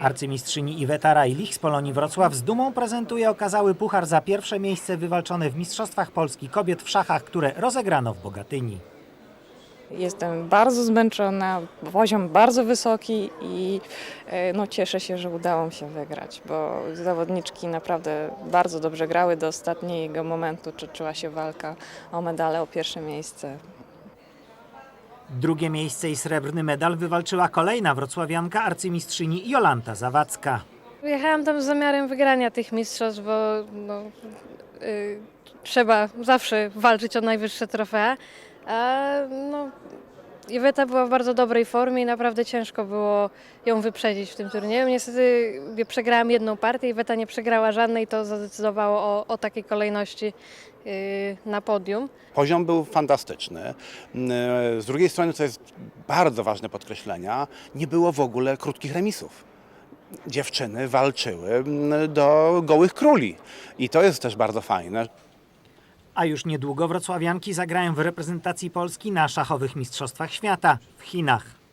Arcymistrzyni Iweta Rajlich z Polonii Wrocław z dumą prezentuje okazały puchar za pierwsze miejsce wywalczone w Mistrzostwach Polski kobiet w szachach, które rozegrano w Bogatyni. Jestem bardzo zmęczona, poziom bardzo wysoki i e, no, cieszę się, że udało mi się wygrać, bo zawodniczki naprawdę bardzo dobrze grały do ostatniego momentu, toczyła się walka o medale, o pierwsze miejsce. Drugie miejsce i srebrny medal wywalczyła kolejna wrocławianka arcymistrzyni Jolanta Zawadzka. Jechałam tam z zamiarem wygrania tych mistrzostw, bo no, y, trzeba zawsze walczyć o najwyższe trofea. A no, Iweta była w bardzo dobrej formie i naprawdę ciężko było ją wyprzedzić w tym turnieju. Niestety przegrałam jedną partię, Iweta nie przegrała żadnej, to zadecydowało o, o takiej kolejności y, na podium. Poziom był fantastyczny. Z drugiej strony, co jest bardzo ważne podkreślenia, nie było w ogóle krótkich remisów. Dziewczyny walczyły do gołych króli i to jest też bardzo fajne. A już niedługo wrocławianki zagrają w reprezentacji Polski na szachowych Mistrzostwach Świata w Chinach.